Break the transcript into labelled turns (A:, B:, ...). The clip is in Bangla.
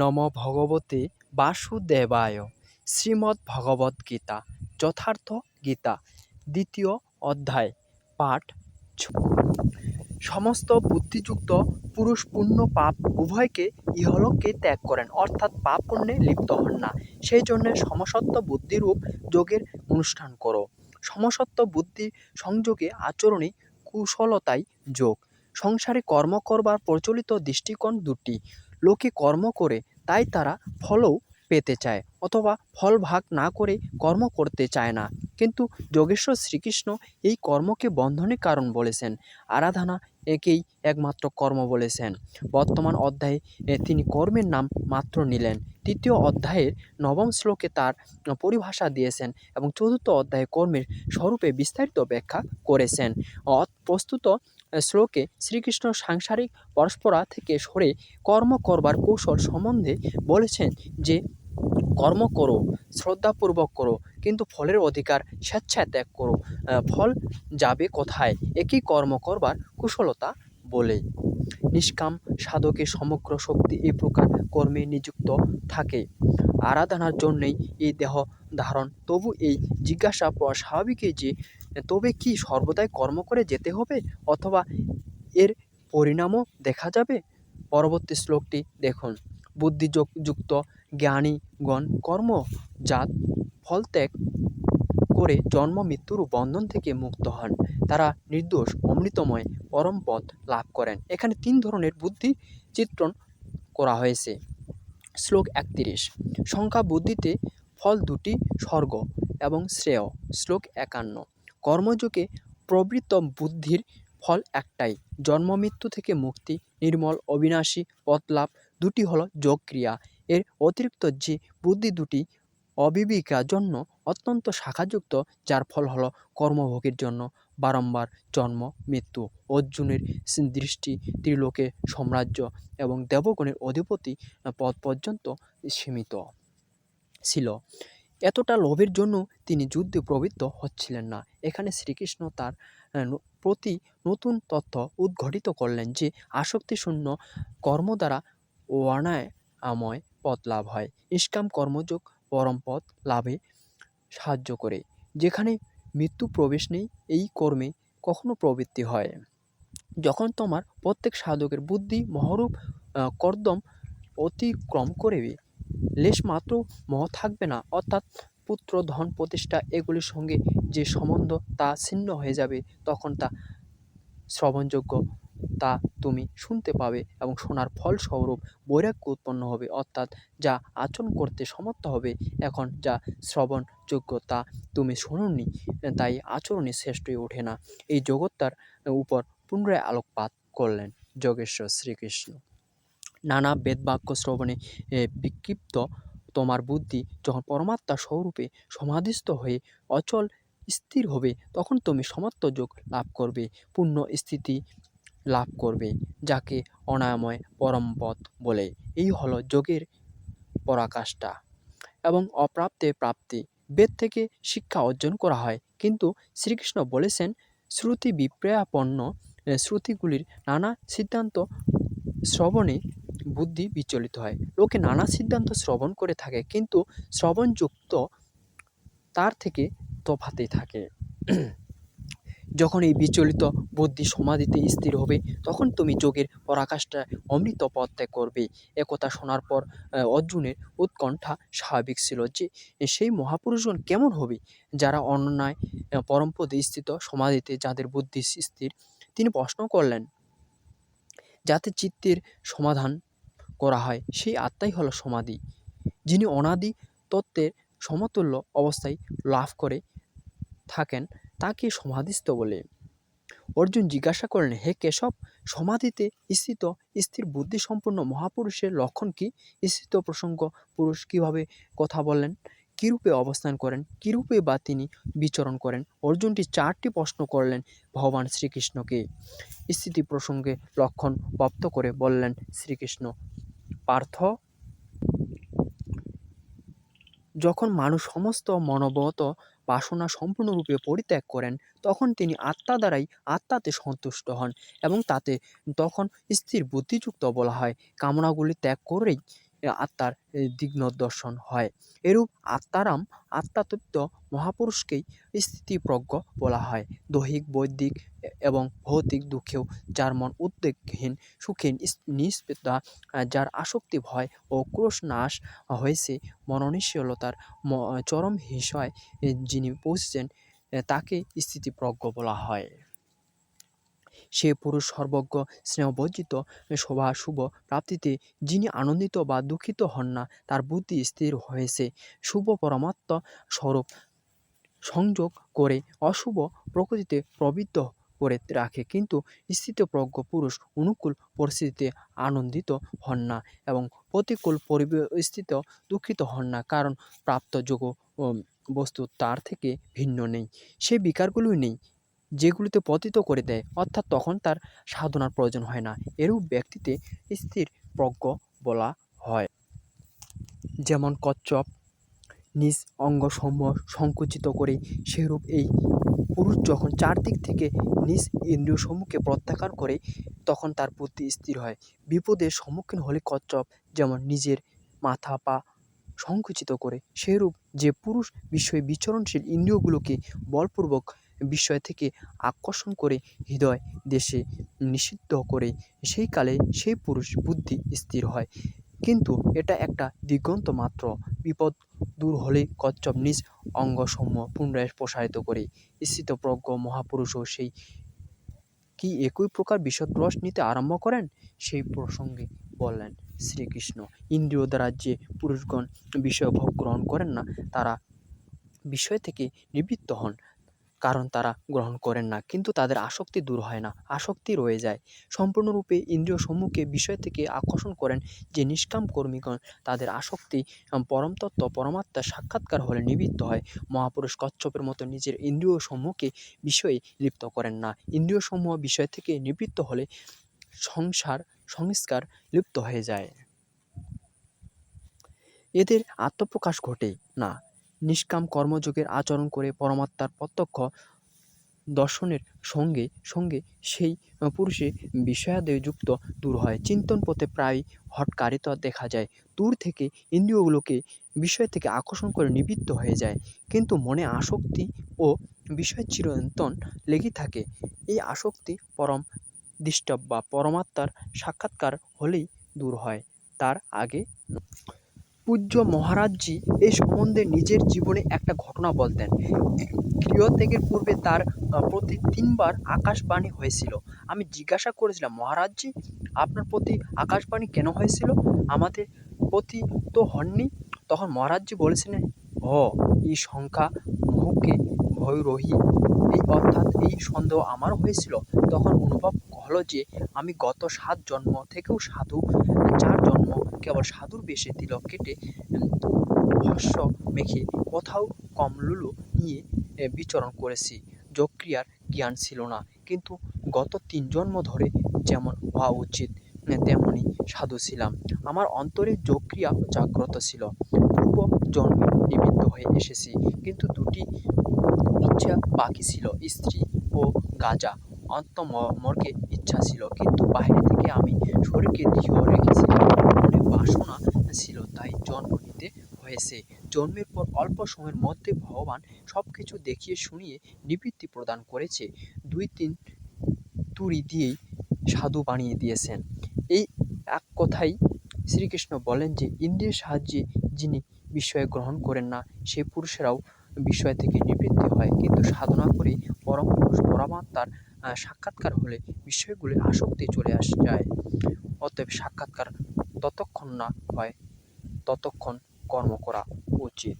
A: নম ভগবতে বাসুদেবায় শ্রীমদ্ ভগবদ্ গীতা, যথার্থ গীতা, দ্বিতীয় অধ্যায়, পাঠ সমস্ত বুদ্ধিযুক্ত পুরুষ পুণ্য পাপ উভয়কে ইহলোককে ত্যাগ করেন, অর্থাৎ পাপ পুণ্যে লিপ্ত হন না। সেই জন্য সমসত্ব বুদ্ধিরূপ যোগের অনুষ্ঠান করো। সমসত্ব বুদ্ধি সংযোগে আচরণে কুশলতাই যোগ। সংসারে কর্ম করবার প্রচলিত দৃষ্টিকোণ দুটি লোকে কর্ম করে, তাই তারা ফলও পেতে চায় অথবা ফল ভাগ না করে কর্ম করতে চায় না। কিন্তু যোগেশ্বর শ্রীকৃষ্ণ এই কর্মকে বন্ধনের কারণ বলেছেন। আরাধনা একেই একমাত্র কর্ম বলেছেন। বর্তমান অধ্যায়ে তিনি কর্মের নাম মাত্র নিলেন। তৃতীয় অধ্যায়ের নবম শ্লোকে তার পরিভাষা দিয়েছেন এবং চতুর্থ অধ্যায়ে কর্মের স্বরূপে বিস্তারিত ব্যাখ্যা করেছেন। প্রস্তুত শ্লোকে শ্রীকৃষ্ণ সাংসারিক পরস্পরা থেকে সরে কর্ম করবার কৌশল সম্বন্ধে বলেছেন যে, কর্ম করো, শ্রদ্ধাপূর্বক করো, কিন্তু ফলের অধিকার স্বেচ্ছায় ত্যাগ করো। ফল যাবে কোথায়? একই কর্ম করবার কুশলতা বলে। নিষ্কাম সাধকের সমগ্র শক্তি এই প্রকার কর্মে নিযুক্ত থাকে। আরাধনার জন্যেই এই দেহ ধারণ। তবু এই জিজ্ঞাসা স্বাভাবিকই যে তবে কি সর্বদাই কর্ম করে যেতে হবে? অথবা এর পরিণামও দেখা যাবে? পরবর্তী শ্লোকটি দেখুন। বুদ্ধিযুক্ত জ্ঞানীগণ কর্মজাত ফল ত্যাগ করে জন্ম, মৃত্যুর বন্ধন থেকে মুক্ত হন। তারা নির্দোষ, অমৃতময় পরম পথ লাভ করেন। এখানে তিন ধরনের বুদ্ধি চিত্রণ করা হয়েছে। শ্লোক একত্রিশ। সংখ্যা বুদ্ধিতে ফল দুটি স্বর্গ এবং শ্রেয়। শ্লোক একান্ন। কর্মযোগে প্রবৃত্ত বুদ্ধির ফল একটাই, জন্ম, মৃত্যু থেকে মুক্তি, নির্মল, অবিনাশী পথ লাভ দুটি হলো যোগ ক্রিয়া এর অতিরিক্ত যে বুদ্ধি দুটি অবিবিকার জন্য অত্যন্ত শাখাযুক্ত, যার ফল হলো কর্মভোগের জন্য বারম্বার জন্ম, মৃত্যু, অর্জুনের দৃষ্টি ত্রিলোকে সাম্রাজ্য এবং দেবগণের অধিপতি পদ পর্যন্ত সীমিত। ছিল। এতটা লোভের জন্য তিনি যুদ্ধে প্রবৃত্ত হচ্ছিলেন না। এখানে শ্রীকৃষ্ণ তার প্রতি নতুন তথ্য উদ্ঘটিত করলেন যে আসক্তিশূন্য কর্ম দ্বারা অনায়াময় পথ লাভ হয়। নিষ্কাম কর্মযোগ পরম পথ লাভে সাহায্য করে। যেখানে মৃত্যু প্রবেশ নেই, এই কর্মে কখনো প্রবৃত্তি হয়। যখন তোমার প্রত্যেক সাধকের বুদ্ধি মহরূপ কর্দম অতিক্রম করবে লেশমাত্র মহ থাকবে না, অর্থাৎ পুত্র, ধন, প্রতিষ্ঠা এগুলির সঙ্গে যে সম্বন্ধ তা ছিন্ন হয়ে যাবে, তখন তা শ্রবণযোগ্য তা তুমি শুনতে পাবে এবং শোনার ফলস্বরূপ বৈরাগ্য উৎপন্ন হবে, অর্থাৎ যা আচরণ করতে সমর্থ হবে, এখন যা শ্রবণযোগ্য তা তুমি শোনোনি, তাই আচরণে শ্রেষ্ঠ ওঠে না। এই জগৎটার উপর পুনরায় আলোকপাত করলেন যোগেশ্বর শ্রীকৃষ্ণ। নানা বেদবাক্য শ্রবণে বিক্ষিপ্ত তোমার বুদ্ধি যখন পরমাত্মা স্বরূপে সমাধিস্থ হয়ে অচল স্থির হবে, তখন তুমি সমাত্ম যোগ লাভ করবে, পূর্ণ স্থিতি লাভ করবে, যাকে অনায়াময় পরম পথ বলে। এই হলো যোগের পরাকাষ্ঠা। এবং অপ্রাপ্তে প্রাপ্তি। বেদ থেকে শিক্ষা অর্জন করা হয়। কিন্তু শ্রীকৃষ্ণ বলেছেন, শ্রুতি বিপ্রয়াপন্ন শ্রুতিগুলির নানা সিদ্ধান্ত শ্রবণে বুদ্ধি বিচলিত হয়। লোকে নানা সিদ্ধান্ত শ্রবণ করে থাকে, কিন্তু শ্রবণযুক্ত তার থেকে তফাতে থাকে। যখন এই বিচলিত বুদ্ধি সমাধিতে স্থির হবে, তখন তুমি যোগের পরাকাষ্ঠা অমৃত পথ ত্যাগ করবে। একথা শোনার পর অর্জুনের উৎকণ্ঠা স্বাভাবিক ছিল যে, সেই মহাপুরুষগণ কেমন হবে? যারা অন্যায় পরমপদে স্থিত সমাধিতে যাদের বুদ্ধি স্থির, তিনি প্রশ্ন করলেন, যাতে চিত্তের সমাধান করা হয়, সেই আত্মাই হলো সমাধি। যিনি অনাদি তত্ত্বের সমতুল্য অবস্থায় লাভ করে থাকেন, তাকে সমাধিস্থ বলে। অর্জুন জিজ্ঞাসা করলেন, হে কেশব, সমাধিতে স্থিত স্থির বুদ্ধিসম্পন্ন মহাপুরুষের লক্ষণ কি? স্থিত প্রসঙ্গ পুরুষ কীভাবে কথা বলেন কীরূপে অবস্থান করেন? কীরূপে বা তিনি বিচরণ করেন? অর্জুনটি চারটি প্রশ্ন করলেন ভগবান শ্রীকৃষ্ণকে। স্থিতি প্রসঙ্গে লক্ষণ প্রাপ্ত করে বললেন, শ্রীকৃষ্ণ পার্থ। যখন মানুষ সমস্ত মনোবত বাসনা সম্পূর্ণরূপে পরিত্যাগ করেন, তখন তিনি আত্মা দ্বারাই আত্মাতে সন্তুষ্ট হন এবং তাতে তখন স্থির বুদ্ধিযুক্ত বলা হয়। কামনাগুলি ত্যাগ করেই আত্মার দিগ্নদর্শন হয়। এরূপ আত্মারাম আত্মাতত্ত্ব মহাপুরুষকেই স্থিতিপ্রজ্ঞ বলা হয়। দৈহিক বৈদিক এবং ভৌতিক দুঃখেও যার মন উদ্বেগহীন সুখীন আহ, যার আসক্তি ভয় ও ক্রোশ নাশ হয়েছে মননশীলতার চরম হিসায় যিনি পৌঁছেছেন তাকে স্থিতিপ্রজ্ঞ বলা হয়। সে পুরুষ সর্বজ্ঞ, স্নেহবর্জিত, শোভা শুভ প্রাপ্তিতে যিনি আনন্দিত বা দুঃখিত হন না, তার বুদ্ধি স্থির হয়েছে। শুভ পরমাত্ম স্বরূপ সংযোগ করে অশুভ প্রকৃতিতে প্রবৃত্ত করে রাখে। কিন্তু স্থিতপ্রজ্ঞ পুরুষ অনুকূল পরিস্থিতিতে আনন্দিত হন না এবং প্রতিকূল পরিস্থিত দুঃখিত হন না। কারণ প্রাপ্ত যোগ বস্তু তার থেকে ভিন্ন নেই। সে বিকারগুলোই নেই। যেগুলিতে পতিত করে দেয়, অর্থাৎ তখন তার সাধনার প্রয়োজন হয় না। এরূপ ব্যক্তিতে স্থির প্রজ্ঞ বলা হয়। যেমন কচ্ছপ নিজ অঙ্গসমূহ সংকুচিত করে, সেরূপ এই পুরুষ যখন চারদিক থেকে নিজ ইন্দ্রিয় সম্মুখে প্রত্যাখ্যান করে, তখন তার বুদ্ধি স্থির হয়। বিপদের সম্মুখীন হলে কচ্ছপ যেমন নিজের মাথা পা সংকুচিত করে, সেরূপ যে পুরুষ বিষয়ে বিচরণশীল ইন্দ্রিয়গুলোকে বলপূর্বক বিষয় থেকে আকর্ষণ করে হৃদয় দেশে নিষিদ্ধ করে সেই কালে সেই পুরুষ বুদ্ধি স্থির হয়। কিন্তু এটা একটা দিগন্ত মাত্র। বিপদ দূর হলে কচ্ছপ নিজ অঙ্গসমূহ পুনরায় প্রসারিত করে। স্থিতপ্রজ্ঞ মহাপুরুষও সেই কি একই প্রকার বিশদ রস নিতে আরম্ভ করেন? সেই প্রসঙ্গে বললেন, শ্রীকৃষ্ণ, ইন্দ্রিয় দ্বারা যে পুরুষগণ বিষয় ভোগ গ্রহণ করেন না, তারা বিষয় থেকে নিবৃত্ত হন। কারণ তারা গ্রহণ করেন না। কিন্তু তাদের আসক্তি দূর হয় না, আসক্তি রয়ে যায়। সম্পূর্ণরূপে ইন্দ্রিয় সম্মুখে বিষয় থেকে আকর্ষণ করেন যে নিষ্কাম কর্মীগণ তাদের আসক্তি পরমতত্ত্ব পরমাত্মার সাক্ষাৎকার হলে নিবৃত্ত হয়। মহাপুরুষ কচ্ছপের মতো নিজের ইন্দ্রিয় সম্মুখে বিষয়ে লিপ্ত করেন না। ইন্দ্রিয় সমূহ বিষয় থেকে নিবৃত্ত হলে সংসার, সংস্কার লিপ্ত হয়ে যায়। এদের আত্মপ্রকাশ ঘটে না। নিষ্কাম কর্মযোগের আচরণ করে পরমাত্মার প্রত্যক্ষ দর্শনের সঙ্গে সঙ্গে সেই পুরুষে বিষয়াদে যুক্ত দূর হয়। চিন্তন পথে প্রায় হটকারিতা দেখা যায়। দূর থেকে ইন্দ্রিয়গুলোকে, বিষয় থেকে আকর্ষণ করে নিবৃত্ত হয়ে যায়। কিন্তু মনে আসক্তি ও বিষয় চিরন্তন লেগে থাকে। এই আসক্তি পরম ডিস্টার্ব বা পরমাত্মার সাক্ষাৎকার হলেই দূর হয়, তার আগে। পূজ্য মহারাজজি এই সম্বন্ধে নিজের জীবনে একটা ঘটনা বলতেন। গৃহত্যাগের পূর্বে তার প্রতি তিনবার আকাশবাণী হয়েছিল। আমি জিজ্ঞাসা করেছিলাম, মহারাজজি, আপনার প্রতি আকাশবাণী কেন হয়েছিল? আমাদের প্রতি তো হননি। তখন মহারাজজি বলেছিলেন, হ, এই সংখ্যা মুখে ভৈরহী এই অর্থাৎ এই সন্দেহ আমারও হয়েছিল। তখন অনুভব হলো যে আমি গত সাত জন্ম থেকেও সাধু। চার জন্ম কেবল সাধুর বেশে তিলক কেটে ভস্য মেখে কোথাও কমলুলু নিয়ে বিচরণ করেছি। যোগক্রিয়ার জ্ঞান ছিল না। কিন্তু গত তিন জন্ম ধরে যেমন হওয়া উচিত এ, তেমনই সাধু ছিলাম। আমার অন্তরে যোগক্রিয়া জাগ্রত ছিল। পূর্ব জন্মে নিমিত্ত হয়ে এসেছি। কিন্তু দুটি ইচ্ছা বাকি ছিল স্ত্রী ও গাজা। অন্তমর্গে ইচ্ছা ছিল, কিন্তু বাইরে থেকে আমি শরীরকে দৃঢ় রেখেছিলাম মনে বাসনা ছিল, তাই জন্ম নিতে হয়েছে। জন্মের পর অল্প সময়ের মধ্যে ভগবান সব কিছু দেখিয়ে শুনিয়ে নিবৃত্তি প্রদান করেছে। দুই তিন তুড়ি দিয়েই সাধু বানিয়ে দিয়েছেন। এই এক কথাই শ্রীকৃষ্ণ বলেন যে, ইন্দ্রিয়ের সাহায্যে যিনি বিষয় গ্রহণ করেন না, সে পুরুষেরাও বিষয় থেকে নিবৃত্তি হয়। কিন্তু সাধনা করে পরম পুরুষ পরমাত্মার সাক্ষাৎকার হলে বিষয়গুলি আসক্তি চলে আস, যায়। অতএব সাক্ষাৎকার ততক্ষণ না হয়, ততক্ষণ কর্ম করা উচিত।